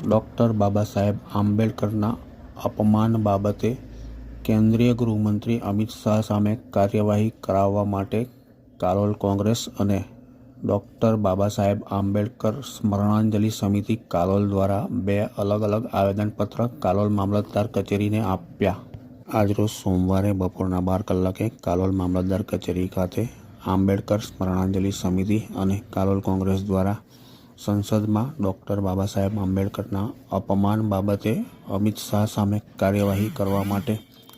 Doctor Baba Saheb આંબેડકરના અપમાન બાબતે કેન્દ્રીય ગૃહમંત્રી અમિત શાહ સામે કાર્યવાહી કરાવવા માટે કાલોલ કોંગ્રેસ અને ડૉક્ટર બાબા સાહેબ આંબેડકર સ્મરણાંજલિ સમિતિ કાલોલ દ્વારા બે અલગ અલગ આવેદનપત્ર કાલોલ મામલતદાર કચેરીને આપ્યા. આજરોજ સોમવારે બપોરના બાર કલાકે કાલોલ મામલતદાર કચેરી ખાતે આંબેડકર સ્મરણાંજલિ સમિતિ અને કાલોલ કોંગ્રેસ દ્વારા સંસદમાં ડૉક્ટર બાબા સાહેબ આંબેડકરના અપમાન બાબતે અમિત શાહ સામે કાર્યવાહી કરવા માટે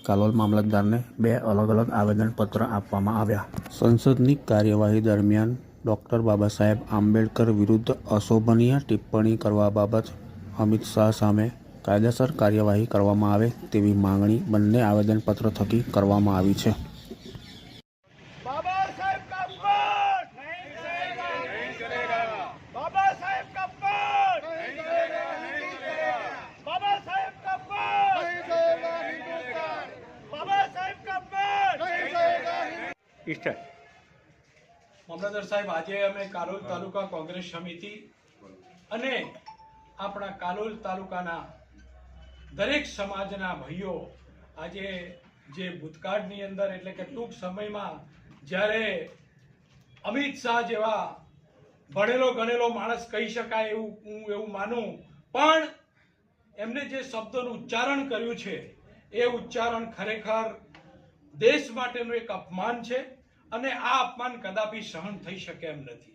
કાલોલ મામલતદારને બે અલગ અલગ આવેદનપત્ર આપવામાં આવ્યા. સંસદની કાર્યવાહી દરમિયાન ડૉક્ટર બાબા સાહેબ આંબેડકર વિરુદ્ધ અશોભનીય ટિપ્પણી કરવા બાબત અમિત શાહ સામે કાયદેસર કાર્યવાહી કરવામાં આવે તેવી માંગણી બંને આવેદનપત્ર થકી કરવામાં આવી છે. ઇસ્ટર મામલતદાર સાહેબ, આજે અમે કાલોલ તાલુકા કોંગ્રેસ સમિતિ અને આપણા કાલોલ તાલુકાના દરેક સમાજના ભાઈઓ આજે જે ભૂતકાળની અંદર એટલે કે ટૂંક સમયમાં જ્યારે અમિત શાહ જેવા ભણેલો ગણેલો માણસ કહી શકાય એવું હું એવું માનું, પણ એમને જે શબ્દોનું ઉચ્ચારણ કર્યું છે, એ ઉચ્ચારણ ખરેખર દેશ માટેનું એક અપમાન છે અને આ અપમાન કદાપી સહન થઈ શકે એમ નથી.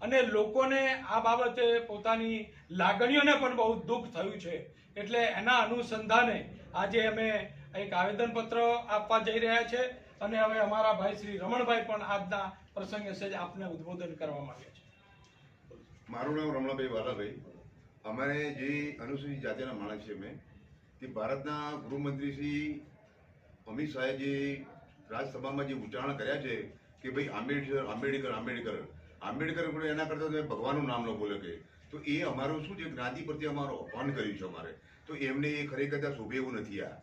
અને લોકોને આ બાબતે પોતાની લાગણીઓને પણ બહુ દુઃખ થયું છે. એટલે એના અનુસંધાને આજે અમે એક આવેદનપત્ર આપવા જઈ રહ્યા છે અને હવે અમારા ભાઈ શ્રી રમણભાઈ પણ આજના પ્રસંગે સજ આપને ઉદ્બોધન કરવા માંગે છે. મારું નામ રમણાભાઈ વાલાભાઈ. અમારે જે અનુસૂચિત જાતિના માણસ છે મેં તે ભારતના ગૃહમંત્રી શ્રી અમિત શાહે જે રાજ્યસભામાં જે ઉચ્ચારણ કર્યા છે કે ભાઈ આંબેડકર આંબેડકર આંબેડકર આંબેડકર એના કરતાં તમે ભગવાનનું નામ ન બોલે કે. તો એ અમારું શું છે? જ્ઞાતિ પ્રત્યે અમારું અપમાન કર્યું છે અમારે. તો એમને એ ખરેખર ત્યાં શોભે એવું નથી આ.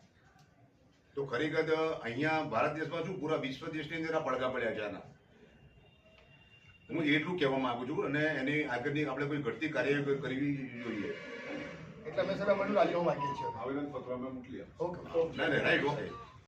તો ખરેખર અહીંયા ભારત દેશમાં શું પૂરા વિશ્વ દેશની અંદર આ પડઘા પડ્યા છે આના. હું એટલું કહેવા માંગુ છું અને એની આગળની આપણે કોઈ ઘટતી કાર્ય કરવી જોઈએ. એટલે અમે સર મંડળ રાજીનામું માંગીએ છીએ. આવેદન પત્ર અમે મોકલી ઓકે. ના ના રાઈટ ઓકે.